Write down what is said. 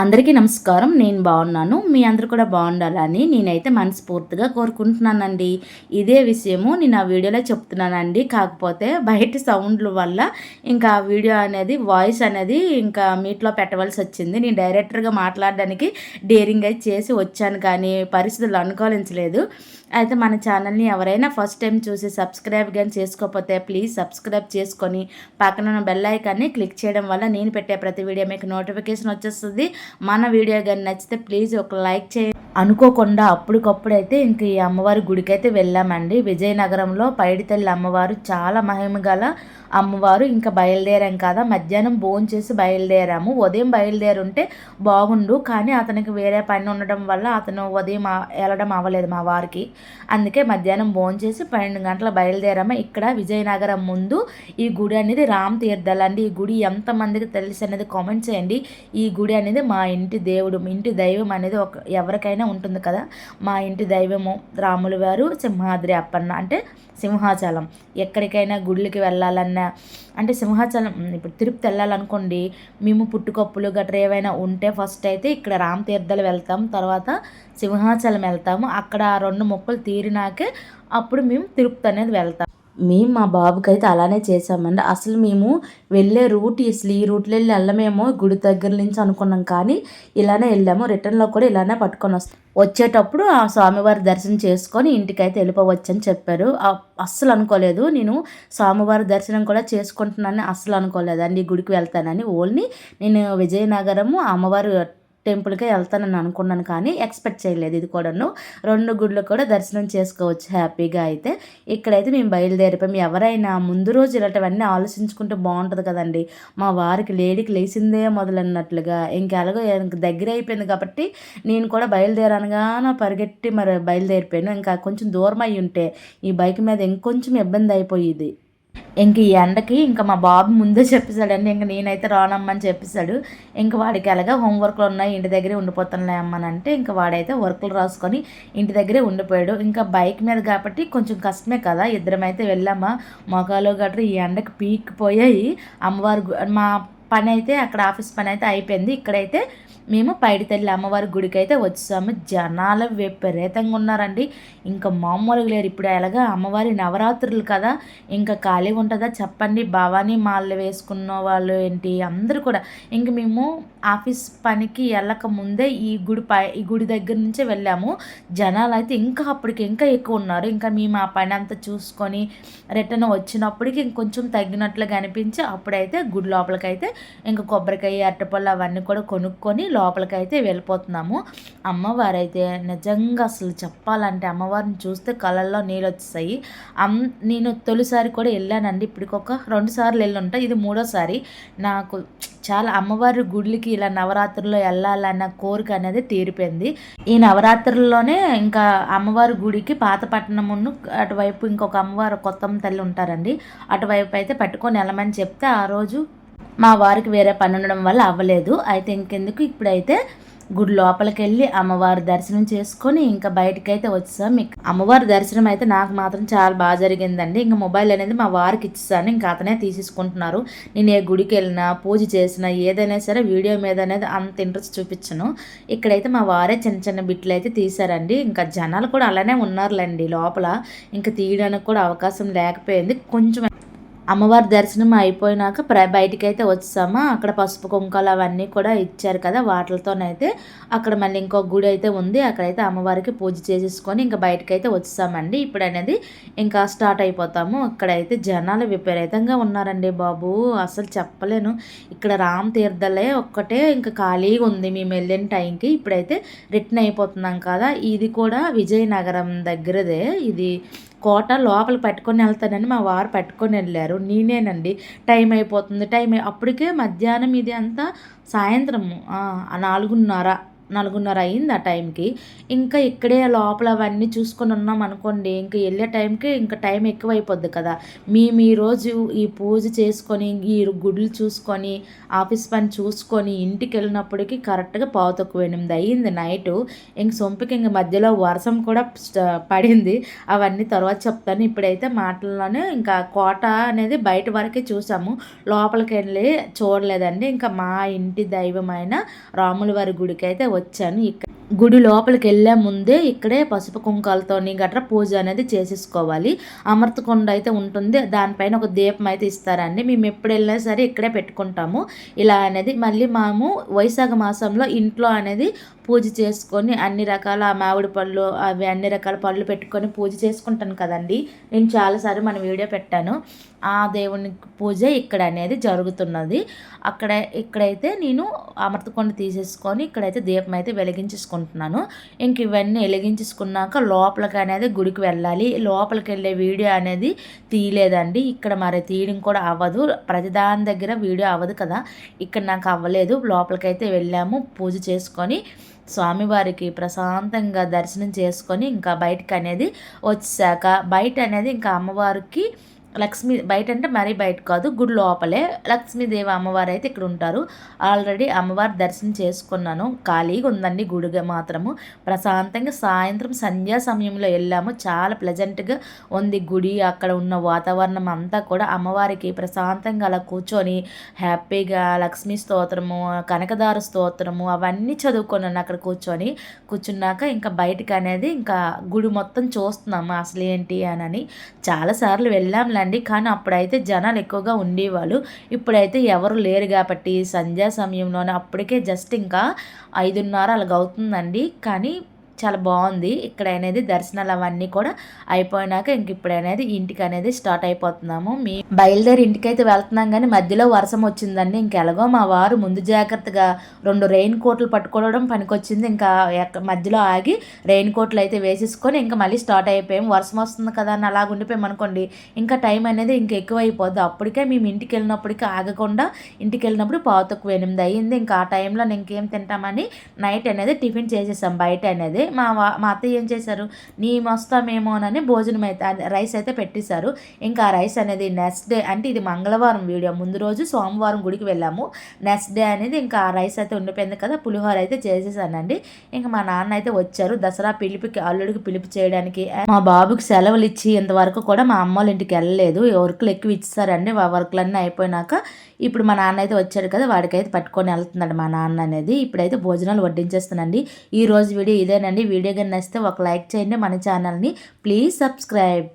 అందరికీ నమస్కారం. నేను బాగున్నాను. మీ అందరు కూడా బాగుండాలని నేనైతే మనస్ఫూర్తిగా కోరుకుంటున్నానండి. ఇదే విషయము నేను ఆ వీడియోలో చెప్తున్నానండి. కాకపోతే బయట సౌండ్ల వల్ల ఇంకా ఆ వీడియో అనేది వాయిస్ అనేది ఇంకా మీట్లో పెట్టవలసి వచ్చింది. నేను డైరెక్టర్గా మాట్లాడడానికి డేరింగ్ అయితే చేసి వచ్చాను కానీ పరిస్థితులు అనుకూలించలేదు. అయితే మన ఛానల్ని ఎవరైనా ఫస్ట్ టైం చూసి సబ్స్క్రైబ్ కానీ చేసుకోకపోతే ప్లీజ్ సబ్స్క్రైబ్ చేసుకొని పక్కన ఉన్న బెల్ ఐకాన్ని క్లిక్ చేయడం వల్ల నేను పెట్టే ప్రతి వీడియో మీకు నోటిఫికేషన్ వచ్చేస్తుంది. మన వీడియో కానీ నచ్చితే ప్లీజ్ ఒక లైక్ చేయండి. అనుకోకుండా అప్పటికప్పుడైతే ఇంక ఈ అమ్మవారి గుడికైతే వెళ్ళామండి. విజయనగరంలో పైడితల్లి అమ్మవారు చాలా మహిమ గల అమ్మవారు. ఇంకా బయలుదేరాం కదా. మధ్యాహ్నం భోజనం చేసి బయలుదేరాము. ఉదయం బయలుదేరుంటే బాగుండు. కానీ అతనికి వేరే పని ఉండడం వల్ల అతను ఉదయం వెళ్ళడం అవ్వలేదు మా వారికి. అందుకే మధ్యాహ్నం భోజనం చేసి పన్నెండు గంటల బయలుదేరాము. ఇక్కడ విజయనగరం ముందు ఈ గుడి అనేది రామ్ తీర్థాలండి ఈ గుడి ఎంతమందికి తెలుసు అనేది కామెంట్ చేయండి. ఈ గుడి అనేది మా ఇంటి దేవుడు ఇంటి దైవం అనేది ఒక ఎవరికైనా ఉంటుంది కదా. మా ఇంటి దైవము రాములు వారు సింహాద్రి అప్పన్న అంటే సింహాచలం. ఎక్కడికైనా గుళ్ళకి వెళ్ళాలన్నా అంటే సింహాచలం ఇప్పుడు తిరుపతి వెళ్ళాలనుకోండి మేము పుట్టుకప్పులు గట్రా ఏవైనా ఉంటే ఫస్ట్ అయితే ఇక్కడ రామ్ తీర్థాలు వెళ్తాం తర్వాత సింహాచలం వెళ్తాము. అక్కడ రెండు మొక్కలు తీరినాకే అప్పుడు మేము తిరుపతి అనేది వెళ్తాం. మేము మా బాబుకి అయితే అలానే చేసామండి అసలు మేము వెళ్ళే రూట్ అసలు ఈ రూట్లో వెళ్ళి వెళ్ళమేమో గుడి దగ్గర నుంచి అనుకున్నాం కానీ ఇలానే వెళ్ళాము. రిటర్న్లో కూడా ఇలానే పట్టుకొని వస్తాం. వచ్చేటప్పుడు ఆ స్వామివారి దర్శనం చేసుకొని ఇంటికైతే వెళ్ళిపోవచ్చు అని చెప్పారు అస్సలు అనుకోలేదు. నేను స్వామివారి దర్శనం కూడా చేసుకుంటున్నానని అస్సలు అనుకోలేదు. అండి గుడికి వెళ్తానని. ఓన్లీ నేను విజయనగరము అమ్మవారు టెంపుల్కే వెళ్తానని అనుకున్నాను కానీ ఎక్స్పెక్ట్ చేయలేదు ఇది కూడాను. రెండు గుళ్ళు కూడా దర్శనం చేసుకోవచ్చు హ్యాపీగా అయితే. ఇక్కడైతే మేము బయలుదేరిపోయాం. ఎవరైనా ముందు రోజు ఇలాంటివన్నీ ఆలోచించుకుంటే బాగుంటుంది కదండి. మా వారికి లేడీకి లేచిందే మొదలన్నట్లుగా. ఇంకెలాగో దగ్గర అయిపోయింది కాబట్టి నేను కూడా బయలుదేరానుగా పరిగెట్టి మరి బయలుదేరిపోయాను. ఇంకా కొంచెం దూరం అయి ఉంటే ఈ బైక్ మీద ఇంకొంచెం ఇబ్బంది అయిపోయేది. ఇంక ఈ ఎండకి ఇంకా మా బాబు ముందే చెప్పేశాడండి ఇంక నేనైతే రానమ్మని చెప్పేశాడు. ఇంక వాడికి ఎలాగా హోంవర్క్లు ఉన్నాయి ఇంటి దగ్గరే ఉండిపోతానులే అమ్మని అంటే ఇంకా వాడైతే వర్క్లు రాసుకొని ఇంటి దగ్గరే ఉండిపోయాడు. ఇంకా బైక్ మీద కాబట్టి కొంచెం కష్టమే కదా ఇద్దరం అయితే వెళ్ళామా? మొఖాలు గట్రా ఈ ఎండకి పీక్కిపోయాయి. అమ్మవారు మా పని అయితే అక్కడ ఆఫీస్ పని అయితే అయిపోయింది. ఇక్కడైతే మేము పైడితల్లి అమ్మవారి గుడికి అయితే వచ్చాము. జనాలు విపరీతంగా ఉన్నారండి. ఇంకా మామూలుగా లేరు. ఇప్పుడు ఎలాగా అమ్మవారి నవరాత్రులు కదా. ఇంకా ఖాళీ ఉంటుందా? చెప్పండి. భవానీ మాలలు వేసుకున్న వాళ్ళు ఏంటి? అందరూ కూడా. ఇంక మేము ఆఫీస్ పనికి వెళ్ళక ముందే ఈ గుడి పై ఈ గుడి దగ్గర నుంచే వెళ్ళాము. జనాలు అయితే ఇంకా అప్పటికి ఇంకా ఎక్కువ ఉన్నారు. ఇంకా మేము ఆ పని అంతా చూసుకొని రిటర్న్ వచ్చినప్పటికి ఇంకొంచెం తగ్గినట్లుగా అనిపించి అప్పుడైతే గుడి లోపలికైతే ఇంకా కొబ్బరికాయ అరటిపళ్ళు అవన్నీ కూడా కొనుక్కొని లోపలికైతే వెళ్ళిపోతున్నాము. అమ్మవారైతే నిజంగా అసలు చెప్పాలంటే అమ్మవారిని చూస్తే కళ్ళల్లో నీళ్ళు వచ్చేసాయి. అమ్ నేను తొలిసారి కూడా వెళ్ళానండి. ఇప్పటికొక రెండు సార్లు వెళ్ళి ఉంటాయి ఇది మూడోసారి. నాకు చాలా అమ్మవారి గుడికి ఇలా నవరాత్రుల్లో వెళ్ళాలన్న కోరిక అనేది తీరిపోయింది. ఈ నవరాత్రుల్లోనే ఇంకా అమ్మవారి గుడికి పాతపట్నమును అటువైపు ఇంకొక అమ్మవారు కొత్త తల్లి ఉంటారండి. అటువైపు అయితే పట్టుకొని వెళ్ళమని చెప్తే ఆ రోజు మా వారికి వేరే పని ఉండడం వల్ల అవ్వలేదు. అయితే ఇంకెందుకు? ఇప్పుడైతే గుడి లోపలికి వెళ్ళి అమ్మవారి దర్శనం చేసుకొని ఇంకా బయటకి అయితే వచ్చాం మీకు అమ్మవారి దర్శనం అయితే నాకు మాత్రం చాలా బాగా జరిగిందండి. ఇంకా మొబైల్ అనేది మా వారికి ఇచ్చేసాను. ఇంకా అతనే తీసేసుకుంటున్నారు. నేను ఏ గుడికి వెళ్ళినా పూజ చేసినా ఏదైనా సరే వీడియో మీద అనేది అంత ఇంట్రెస్ట్ చూపించను. ఇక్కడైతే మా వారే చిన్న చిన్న బిట్లు అయితే తీశారండి. ఇంకా జనాలు కూడా అలానే ఉన్నారులేండి లోపల. ఇంకా తీయడానికి కూడా అవకాశం లేకపోయింది. కొంచెం అమ్మవారి దర్శనం అయిపోయినాక ప్ర బయటికి అయితే వచ్చామా? అక్కడ పసుపు కుంకాలు అవన్నీ కూడా ఇచ్చారు కదా వాటితోనైతే. అక్కడ మళ్ళీ ఇంకో గుడి అయితే ఉంది. అక్కడైతే అమ్మవారికి పూజ చేసేసుకొని ఇంకా బయటకైతే అయితే వచ్చామండి. ఇప్పుడు అనేది ఇంకా స్టార్ట్ అయిపోతాము. ఇక్కడైతే జనాలు విపరీతంగా ఉన్నారండి బాబు. అసలు చెప్పలేను. ఇక్కడ రామ్ తీర్థలే ఒక్కటే ఇంకా ఖాళీగా ఉంది మేము వెళ్ళిన టైంకి. ఇప్పుడైతే రిటర్న్ అయిపోతున్నాం కదా. ఇది కూడా విజయనగరం దగ్గరదే. ఇది కోట లోపల పెట్టుకొని వెళ్తానని మా వారు పెట్టుకొని వెళ్ళారు. నేనేనండి టైం అయిపోతుంది టైం అప్పటికే మధ్యాహ్నం ఇది అంతా సాయంత్రం నాలుగున్నర. నాలుగున్నర అయింది ఆ టైంకి. ఇంకా ఇక్కడే లోపల అవన్నీ చూసుకొని ఉన్నాం అనుకోండి ఇంకా వెళ్ళే టైంకి ఇంకా టైం ఎక్కువైపోద్ది కదా. మేము ఈరోజు ఈ పూజ చేసుకొని ఈ గుడులు చూసుకొని ఆఫీస్ పని చూసుకొని ఇంటికి వెళ్ళినప్పటికీ కరెక్ట్గా పావు తక్కువ ఎనిమిది అయ్యింది నైటు. ఇంక సొంపుకి ఇంక మధ్యలో వర్షం కూడా పడింది. అవన్నీ తర్వాత చెప్తాను. ఇప్పుడైతే మాటల్లోనే ఇంకా కోట అనేది బయట వరకే చూసాము. లోపలికి వెళ్ళి చూడలేదండి. ఇంకా మా ఇంటి దైవమైన రాముల వారి గుడికి అయితే వచ్చాను ఇక్కడ. గుడి లోపలికి వెళ్ళే ముందే ఇక్కడే పసుపు కుంకాలతోని గట్రా పూజ అనేది చేసేసుకోవాలి. అమృతకొండ అయితే ఉంటుంది. దానిపైన ఒక దీపం అయితే ఇస్తారండి. మేము ఎప్పుడు వెళ్ళినా సరే ఇక్కడే పెట్టుకుంటాము. ఇలా అనేది మళ్ళీ మేము వైశాఖ మాసంలో ఇంట్లో అనేది పూజ చేసుకొని అన్ని రకాల మామిడి పళ్ళు అవి అన్ని రకాల పళ్ళు పెట్టుకొని పూజ చేసుకుంటాను కదండి. నేను చాలాసార్లు మన వీడియో పెట్టాను. ఆ దేవుని పూజ ఇక్కడ అనేది జరుగుతున్నది. అక్కడ ఇక్కడైతే నేను అమృతకొండ తీసేసుకొని ఇక్కడైతే దీపం అయితే చేసుకుంటున్నాను ఇంక ఇవన్నీ వెలిగించుకున్నాక లోపలికి అనేది గుడికి వెళ్ళాలి. లోపలికి వెళ్ళే వీడియో అనేది తీయలేదండి. ఇక్కడ మరి తీయడం కూడా అవ్వదు. ప్రతిదాని దగ్గర వీడియో అవ్వదు కదా. ఇక్కడ నాకు అవ్వలేదు. లోపలికైతే వెళ్ళాము. పూజ చేసుకొని స్వామివారికి ప్రశాంతంగా దర్శనం చేసుకొని ఇంకా బయటకు అనేది వచ్చాక బయట అనేది ఇంకా అమ్మవారికి లక్ష్మీ బయట అంటే మరీ బయట కాదు గుడి లోపలే. లక్ష్మీదేవి అమ్మవారు అయితే ఇక్కడ ఉంటారు ఆల్రెడీ అమ్మవారి దర్శనం చేసుకున్నాను. ఖాళీగా ఉందండి గుడిగా మాత్రము. ప్రశాంతంగా సాయంత్రం సంధ్యా సమయంలో వెళ్ళాము. చాలా ప్లెజెంట్గా ఉంది గుడి. అక్కడ ఉన్న వాతావరణం అంతా కూడా అమ్మవారికి ప్రశాంతంగా అలా కూర్చొని హ్యాపీగా లక్ష్మీ స్తోత్రము కనకదార స్తోత్రము అవన్నీ చదువుకున్నాను అక్కడ కూర్చొని. కూర్చున్నాక ఇంకా బయటకు అనేది ఇంకా గుడి మొత్తం చూస్తున్నాము అసలు ఏంటి అని చాలాసార్లు వెళ్ళాంలే అండి కానీ అప్పుడైతే జనాలు ఎక్కువగా ఉండేవాళ్ళు. ఇప్పుడైతే ఎవరు లేరు కాబట్టి సంధ్యా సమయంలోనే అప్పటికే జస్ట్ ఇంకా ఐదున్నర అలాగ అవుతుందండి కానీ చాలా బాగుంది. ఇక్కడ అనేది దర్శనాలు అవన్నీ కూడా అయిపోయినాక ఇంక ఇప్పుడు అనేది ఇంటికి అనేది స్టార్ట్ అయిపోతున్నాము. మీ బయలుదేరి ఇంటికి అయితే వెళ్తున్నాం కానీ మధ్యలో వర్షం వచ్చిందండి. ఇంకెలాగో మా వారు ముందు జాగ్రత్తగా రెండు రెయిన్ కోట్లు పట్టుకోవడం పనికొచ్చింది. ఇంకా మధ్యలో ఆగి రెయిన్ కోట్లు అయితే వేసేసుకొని ఇంకా మళ్ళీ స్టార్ట్ అయిపోయాం వర్షం వస్తుంది కదా అని అలాగ ఉండిపోయాం అనుకోండి. ఇంకా టైం అనేది ఇంకా ఎక్కువ అయిపోద్ది అప్పటికే మేము ఇంటికి వెళ్ళినప్పటికీ ఆగకుండా ఇంటికి వెళ్ళినప్పుడు పావు తక్కువ ఎనిమిది అయ్యింది. ఇంకా ఆ టైంలో ఇంకేం తింటామని నైట్ అనేది టిఫిన్ చేసేసాం బయట అనేది మా మా అత్తయ్య ఏం చేశారు నీ వస్తామేమోనని భోజనం అయితే రైస్ అయితే పెట్టేశారు. ఇంకా ఆ రైస్ అనేది నెక్స్ట్ డే అంటే ఇది మంగళవారం వీడియో. ముందు రోజు సోమవారం గుడికి వెళ్ళాము. నెక్స్ట్ డే అనేది ఇంకా ఆ రైస్ అయితే ఉండిపోయింది కదా పులిహోర అయితే చేసేసానండి. ఇంకా మా నాన్న అయితే వచ్చారు. దసరా పిలిపికి అల్లుడికి పిలుపు చేయడానికి. మా బాబుకి సెలవులు ఇచ్చి ఇంతవరకు కూడా మా అమ్మ వాళ్ళ ఇంటికి వెళ్ళలేదు. వర్క్లు ఎక్కువ ఇచ్చారండి వర్క్లన్నీ అయిపోయినాక ఇప్పుడు మా నాన్న అయితే వచ్చాడు కదా వాడికైతే పట్టుకొని వెళ్తున్నాడు మా నాన్న అనేది. ఇప్పుడైతే భోజనాలు వడ్డించేస్తానండి ఈ రోజు వీడియో ఇదేనండి. వీడియో కానీ నచ్చితే ఒక లైక్ చేయండి. మన ఛానల్ని ప్లీజ్ సబ్స్క్రైబ్.